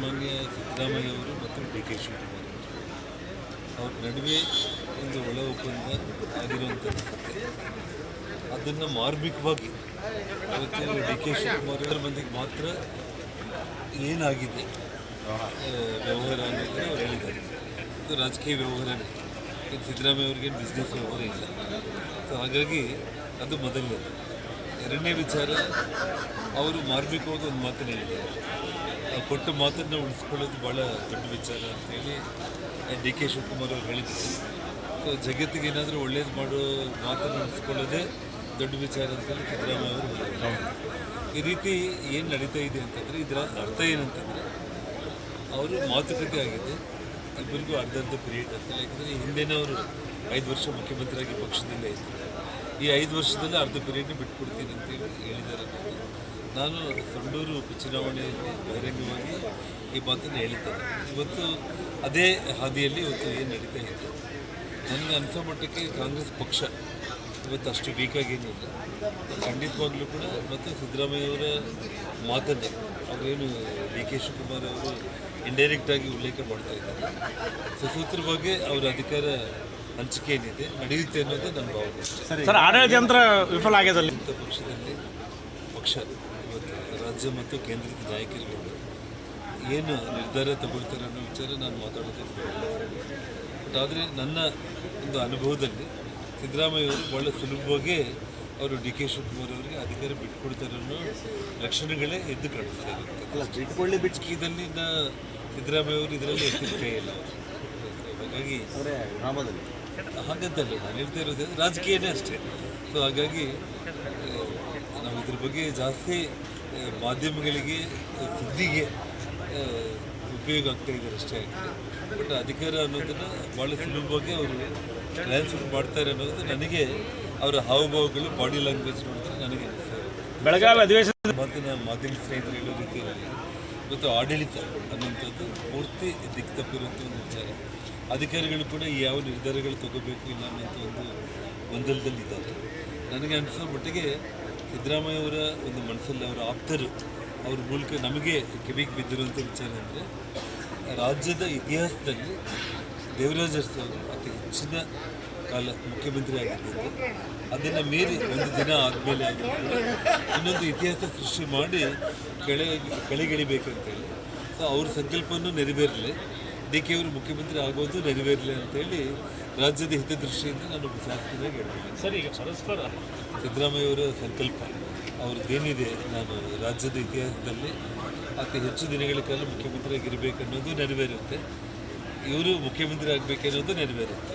ಸನ್ಮಾನ್ಯ ಸಿದ್ದರಾಮಯ್ಯ ಅವರು ಮತ್ತು ಡಿ ಕೆ ಶಿವಕುಮಾರ್ ಅವರು. ನಡುವೆ ಒಂದು ಒಳ ಒಪ್ಪಂದ ಆಗಿರುವಂಥದ್ದು ಸತ್ಯ. ಅದನ್ನು ಮಾರ್ಮಿಕವಾಗಿ ಇವತ್ತು ಡಿ ಕೆ ಶಿವಕುಮಾರ್ ಅವರ ಮಂದಿಗೆ ಮಾತ್ರ ಏನಾಗಿದೆ? ವ್ಯವಹಾರ ಅನ್ನೋದನ್ನು ಅವ್ರು ಹೇಳಿದ್ದಾರೆ. ಇದು ರಾಜಕೀಯ ವ್ಯವಹಾರನೇ ಸಿದ್ದರಾಮಯ್ಯ ಅವ್ರಿಗೆ ಬಿಸ್ನೆಸ್ ವ್ಯವಹಾರ ಇಲ್ಲ. ಸೊ ಹಾಗಾಗಿ ಅದು ಮೊದಲನೇದು. ಎರಡನೇ ವಿಚಾರ, ಅವರು ಮಾರ್ಮಿಕವಾಗಿ ಒಂದು ಮಾತನ್ನು ಹೇಳಿದ್ದಾರೆ. ಕೊಟ್ಟ ಮಾತನ್ನು ಉಳಿಸ್ಕೊಳ್ಳೋದು ಭಾಳ ದೊಡ್ಡ ವಿಚಾರ ಅಂತೇಳಿ ಡಿ ಕೆ ಶಿವಕುಮಾರ್ ಅವರು ಹೇಳಿದ್ದಾರೆ. ಸೊ ಜಗತ್ತಿಗೆ ಏನಾದರೂ ಒಳ್ಳೇದು ಮಾಡೋ ಮಾತನ್ನು ಉಳಿಸ್ಕೊಳ್ಳೋದೇ ದೊಡ್ಡ ವಿಚಾರ ಅಂತೇಳಿ ಸಿದ್ದರಾಮಯ್ಯ ಅವರು ಹೇಳಿದ್ದಾರೆ. ಈ ರೀತಿ ಏನು ನಡೀತಾ ಇದೆ ಅಂತಂದರೆ, ಇದರ ಅರ್ಥ ಏನಂತಂದರೆ, ಅವರು ಮಾತುಕತೆ ಆಗಿದೆ. ಇಬ್ಬರಿಗೂ ಅರ್ಧ ಅರ್ಧ ಪಿರಿಯಡ್ ಅಂತ. ಯಾಕಂದರೆ ಹಿಂದೆನೇ ಅವರು ಐದು ವರ್ಷ ಮುಖ್ಯಮಂತ್ರಿಯಾಗಿ ಪಕ್ಷದಲ್ಲೇ ಇದ್ದರು. ಈ ಐದು ವರ್ಷದಲ್ಲಿ ಅರ್ಧ ಪಿರಿಯಡ್ ಬಿಟ್ಕೊಡ್ತೀನಿ ಅಂತೇಳಿ ಹೇಳಿದ್ದಾರೆ. ನಾನು ಸಂಡೂರು ಉಪಚುನಾವಣೆಯಲ್ಲಿ ಬಹಿರಂಗವಾಗಿ ಈ ಮಾತನ್ನು ಹೇಳಿದ್ದೇನೆ. ಇವತ್ತು ಅದೇ ಹಾದಿಯಲ್ಲಿ ಇವತ್ತು ಏನು ನಡೀತಾ ಇದೆ? ನನಗೆ ಅನಿಸೋ ಮಟ್ಟಕ್ಕೆ ಕಾಂಗ್ರೆಸ್ ಪಕ್ಷ ಇವತ್ತು ಅಷ್ಟು ವೀಕಾಗೇನಿಲ್ಲ ಖಂಡಿತವಾಗ್ಲೂ ಕೂಡ ಮತ್ತು ಸಿದ್ದರಾಮಯ್ಯವರ ಮಾತನ್ನೇ ಅವರೇನು ಡಿ ಕೆ ಶಿವಕುಮಾರ್ ಅವರು ಇಂಡೈರೆಕ್ಟಾಗಿ ಉಲ್ಲೇಖ ಮಾಡ್ತಾ ಇದ್ದಾರೆ. ಸುಸೂತ್ರವಾಗಿ ಅವರ ಅಧಿಕಾರ ಹಂಚಿಕೆ ಏನಿದೆ ನಡೆಯುತ್ತೆ ಅನ್ನೋದೇ ನನ್ನ ಭಾವನೆ ಸರ್ ಆಡಳಿತ ಯಂತ್ರ ವಿಫಲ ಆಗಿದೆ ಪಕ್ಷದಲ್ಲಿ ಪಕ್ಷ ಇವತ್ತು ರಾಜ್ಯ ಮತ್ತು ಕೇಂದ್ರದ ನಾಯಕರುಗಳು ಏನು ನಿರ್ಧಾರ ತಗೊಳ್ತಾರೆ ಅನ್ನೋ ವಿಚಾರ ನಾನು ಮಾತಾಡೋದಕ್ಕೆ ಬಟ್ ಆದರೆ ನನ್ನ ಒಂದು ಅನುಭವದಲ್ಲಿ ಸಿದ್ದರಾಮಯ್ಯ ಅವರು ಭಾಳ ಸುಲಭವಾಗಿ ಅವರು ಡಿ ಕೆ ಶಿವಕುಮಾರ್ ಅವರಿಗೆ ಅಧಿಕಾರ ಬಿಟ್ಕೊಡ್ತಾರೆ ಅನ್ನೋ ಲಕ್ಷಣಗಳೇ ಎದ್ದು ಕಾಣಿಸ್ತಾ ಇರುತ್ತೆ. ಬಿಟ್ಕೊಳ್ಳಿ ನಾ ಸಿದ್ದರಾಮಯ್ಯ ಅವರು ಇದರಲ್ಲಿ ಎತ್ತಿದ ಕೈ ಇಲ್ಲ. ಹಾಗಾಗಿ ಅವರೇ ಗ್ರಾಮದಲ್ಲಿ. ಹಾಗಂತಲ್ಲ ನಾನು ಹೇಳ್ತಾ ಇರೋದು ರಾಜಕೀಯನೇ ಅಷ್ಟೇ. ಸೊ ಹಾಗಾಗಿ ನಾವು ಇದ್ರ ಬಗ್ಗೆ ಜಾಸ್ತಿ ಮಾಧ್ಯಮಗಳಿಗೆ ಸುದ್ದಿಗೆ ಉಪಯೋಗ ಆಗ್ತಾ ಇದ್ದಾರೆ ಅಷ್ಟೇ ಬಟ್ ಅಧಿಕಾರ ಅನ್ನೋದನ್ನು ಭಾಳ ಸುಲಭವಾಗಿ ಅವರು ಟ್ರಾನ್ಸ್ಫರ್ ಮಾಡ್ತಾರೆ ಅನ್ನೋದು ನನಗೆ ಅವರ ಹಾವಭಾವಗಳು ಬಾಡಿ ಲ್ಯಾಂಗ್ವೇಜ್ ನೋಡಿದ್ರೆ ನನಗೆ ಬೆಳಗಾವಿ ಅಧಿವೇಶನ ಮಾತಿನ ಮಾಧ್ಯಮ ಸ್ನೇಹಿತರು ಹೇಳೋ ರೀತಿಯಲ್ಲಿ ಮತ್ತು ಆಡಳಿತ ಅನ್ನುವಂಥದ್ದು ಪೂರ್ತಿ ದಿಕ್ಕ ತಪ್ಪಿರುವಂಥ ಒಂದು ವಿಚಾರ. ಅಧಿಕಾರಿಗಳು ಕೂಡ ಯಾವ ನಿರ್ಧಾರಗಳು ತಗೋಬೇಕು ಇಲ್ಲ ಅನ್ನೋಂಥ ಒಂದು ಗೊಂದಲದಲ್ಲಿದ್ದಾರೆ. ನನಗೆ ಅನಿಸೋ ಮಟ್ಟಿಗೆ ಸಿದ್ದರಾಮಯ್ಯ ಅವರ ಒಂದು ಮನಸ್ಸಲ್ಲಿ ಅವರ ಆಪ್ತರು, ಅವ್ರ ಮೂಲಕ ನಮಗೆ ಕಿವಿಗೆ ಬಿದ್ದಿರುವಂಥ ವಿಚಾರ ಅಂದರೆ, ರಾಜ್ಯದ ಇತಿಹಾಸದಲ್ಲಿ ದೇವರಾಜ ಅರಸು ಅವರು ಅತಿ ಹೆಚ್ಚಿನ ಕಾಲ ಮುಖ್ಯಮಂತ್ರಿ ಆಗಿರ್ಬೋದು ಅದನ್ನು ಮೀರಿ ಒಂದು ದಿನ ಆದಮೇಲೆ ಆಗಿರ್ಬೋದು ಇನ್ನೊಂದು ಇತಿಹಾಸ ಸೃಷ್ಟಿ ಮಾಡಿ ಕೆಳ ಕೆಳಗಿಳಿಬೇಕಂತೇಳಿ. ಸೊ ಅವ್ರ ಸಂಕಲ್ಪವನ್ನು ನೆರವೇರಲಿ. ಡಿ ಕೆ ಅವರು ಮುಖ್ಯಮಂತ್ರಿ ಆಗೋದು ನೆರವೇರಲಿ ಅಂತೇಳಿ ರಾಜ್ಯದ ಹಿತದೃಷ್ಟಿಯಿಂದ ನಾನು ಶಾಸಕರಾಗಿ ಹೇಳ್ತೀನಿ. ಸರ್ ಈಗ ಪರಸ್ಪರ. ಸಿದ್ದರಾಮಯ್ಯ ಅವರ ಸಂಕಲ್ಪ ಅವ್ರದ್ದೇನಿದೆ ನಾನು ರಾಜ್ಯದ ಇತಿಹಾಸದಲ್ಲಿ ಅತಿ ಹೆಚ್ಚು ದಿನಗಳ ಕಾಲ ಮುಖ್ಯಮಂತ್ರಿಯಾಗಿರಬೇಕು ಅನ್ನೋದು ನೆರವೇರುತ್ತೆ. ಇವರು ಮುಖ್ಯಮಂತ್ರಿ ಆಗಬೇಕನ್ನೋದು ನೆರವೇರುತ್ತೆ.